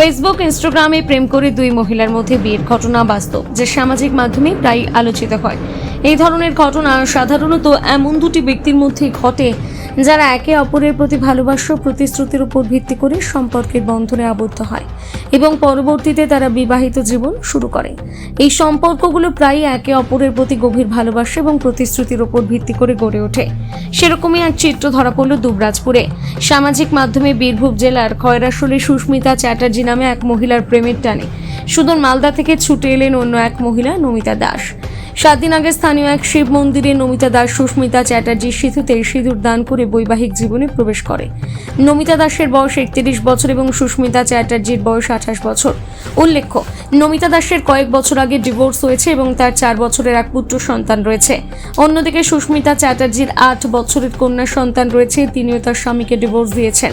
Facebook ইনস্টাগ্রামে প্রেম করে দুই মহিলার মধ্যে বিয়ের ঘটনা বাস্তব, যে সামাজিক মাধ্যমে প্রায় আলোচিত হয়। এই ধরনের ঘটনা সাধারণত এমন দুটি ব্যক্তির মধ্যে ঘটে যারা একে অপরের প্রতি ভালোবাসা প্রতিশ্রুতির উপর ভিত্তি করে সম্পর্কের বন্ধনে আবদ্ধ হয় এবং পরবর্তীতে তারা বিবাহিত জীবন শুরু করে। এই সম্পর্কগুলো প্রায়ই একে অপরের প্রতি গভীর ভালোবাসা এবং প্রতিশ্রুতির উপর ভিত্তি করে গড়ে ওঠে। সেরকমই এক চিত্র ধরা পড়ল দুবরাজপুরে। সামাজিক মাধ্যমে বীরভূম জেলার খয়রাশলী সুস্মিতা চ্যাটার্জি নামে এক মহিলার প্রেমের টানে। সুদূর মালদা থেকে ছুটে এলেন অন্য এক মহিলা, নমিতা দাস। সাত দিন আগে স্থানীয় এক শিব মন্দিরে নমিতা দাস, সুস্মিতা চ্যাটার্জির সিঁথিতে সিঁদুর দান করে বৈবাহিক জীবনে প্রবেশ করে। নমিতা দাসের বয়স একত্রিশ বছর এবং সুস্মিতা চ্যাটার্জির বয়স আঠাশ বছর। উল্লেখ্য, নমিতা দাসের কয়েক বছর আগে ডিভোর্স হয়েছে এবং তার চার বছরের এক পুত্র সন্তান রয়েছে। অন্যদিকে সুস্মিতা চ্যাটার্জির আট বছরের কন্যা সন্তান রয়েছে, তিনিও তার স্বামীকে ডিভোর্স দিয়েছেন।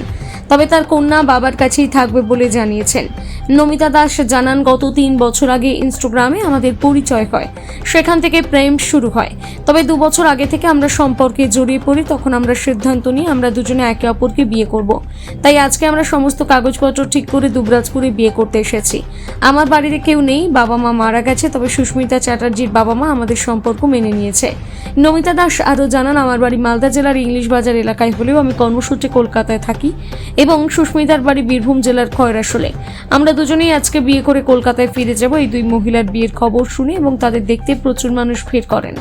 তবে তার কন্যা বাবার কাছেই থাকবে বলে জানিয়েছেন। নমিতা দাস জানান, গত তিন বছর আগে ইনস্টাগ্রামে আমাদের পরিচয় হয়। সেখান থেকে প্রেম শুরু হয়। তবে দু বছর আগে থেকে আমরা সম্পর্কে জড়িয়ে পড়ি, তখন আমরা সিদ্ধান্ত নিই আমরা দুজনে একে অপরকে বিয়ে করব। তাই আজকে আমরা সমস্ত কাগজপত্র ঠিক করে দুবরাজপুরে বিয়ে করতে এসেছি। আমার বাড়িতে কেউ নেই, বাবা মা মারা গেছে, তবে সুস্মিতা চ্যাটার্জির বাবা মা আমাদের সম্পর্ক মেনে নিয়েছে। নমিতা দাস আরও জানান, আমার বাড়ি মালদা জেলার ইংলিশ বাজার এলাকায় হলেও আমি কর্মসূত্রে কলকাতায় থাকি এবং সুস্মিতার বাড়ি বীরভূম জেলার খয়রাসলে আমরা দুজনেই আজকে বিয়ে করে কলকাতায় ফিরে যাব। এই দুই মহিলার বিয়ের খবর শুনে এবং তাদের দেখতে প্রচুর মানুষ ভিড় করেন।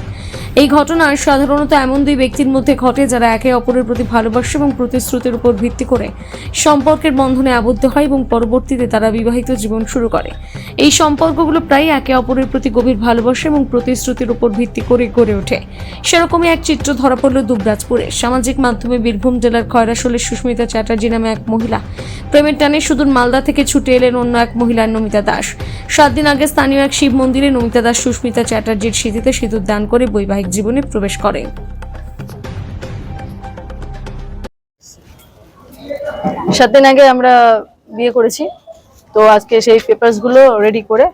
এই ঘটনা সাধারণত এমন দুই ব্যক্তির মধ্যে ঘটে যারা একে অপরের প্রতি ভালোবাসা এবং প্রতিশ্রুতির উপর ভিত্তি করে সম্পর্কের বন্ধনে আবদ্ধ হয় এবং পরবর্তীতে তারা বিবাহিত জীবন শুরু করে। এই সম্পর্কগুলো প্রায় একে অপরের প্রতি গভীর ভালোবাসা এবং প্রতিশ্রুতির উপর ভিত্তি করে গড়ে ওঠে। সেরকমই এক চিত্র ধরা পড়ল দুবরাজপুরে। সামাজিক মাধ্যমে বীরভূম জেলার খয়রাসলের সুস্মিতা চ্যাটার্জি নামে এক মহিলা প্রেমের টানে সুদূর মালদা থেকে ছুটে এলেন অন্য এক মহিলার নমিতা দাস। সাত দিন আগে স্থানীয় এক শিব মন্দিরে নমিতা দাস সুস্মিতা চ্যাটার্জির স্মৃতিতে সিঁদুর দান করে বৈবাহিক জীবনে প্রবেশ করে। সাত দিন আগে আমরা বিয়ে করেছি। তো আজকে সেই পেপারসগুলো রেডি করে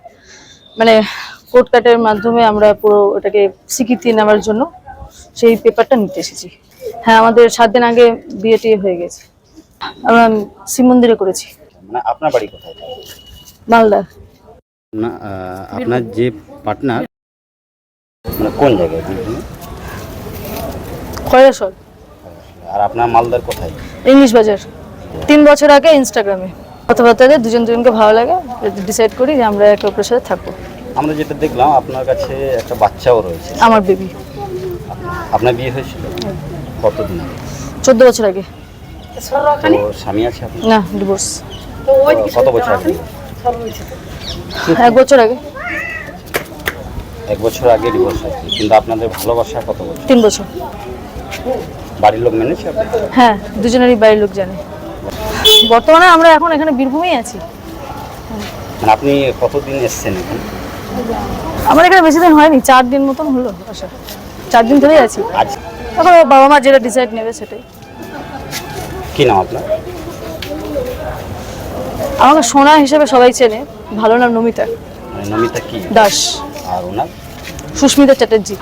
মানে কোর্ট কাটের মাধ্যমে আমরা পুরো ওটাকে স্বীকৃতি নেওয়ার জন্য সেই পেপারটা নিতে এসেছি। হ্যাঁ আমাদের সাত দিন আগে বিয়ে টিয়ে হয়ে গেছে। আমরা শিব মন্দিরে করেছি। মানে আপনার বাড়ি কোথায়? মালদা। আপনার যে পার্টনার মানে কোন জায়গায়? খয়রাসল আর আপনার মালদার কোথায়? ইংলিশ বাজার। তিন বছর আগে ইনস্টাগ্রামে কথাবার্তাতে দুজন দুজনকে ভালো লাগে ডিসাইড করি যে আমরা একে অপরের সাথে থাকব। আমরা যেটা দেখলাম আপনার কাছে একটা বাচ্চাও রয়েছে। আমার বেবি আপনার বিয়ে হয়েছিল? কতদিন আগে? চোদ্দ বছর আগে। তো স্বামী আছে আপনার? না ডিভোর্স কত বছর আগে? এক বছর আগে। এক বছর আগে ডিভোর্স হয়েছে কিন্তু আপনাদের ভালোবাসা কত বছর? তিন বছর। বাড়ির লোক মেনেছে হ্যাঁ দুজনেরই বাড়ির লোক জানে। বর্তমানে আমরা এখন এখানে বীরভূমেই আছি। মানে আপনি কতদিন এসছেন এখানে? আমার এখানে বেশি দিন হয়নি চার দিন মতন হলো আসা চার দিন ধরেই আছি। আজ? এখন বাবা মা যেটা ডিসাইড নেবে সেটাই। কি নাম আপনার? আমাকে সোনা হিসেবে সবাই চেনে ভালো নাম নমিতা। মানে নমিতা কি? দাস। আর ওনার সুস্মিতা চ্যাটার্জি।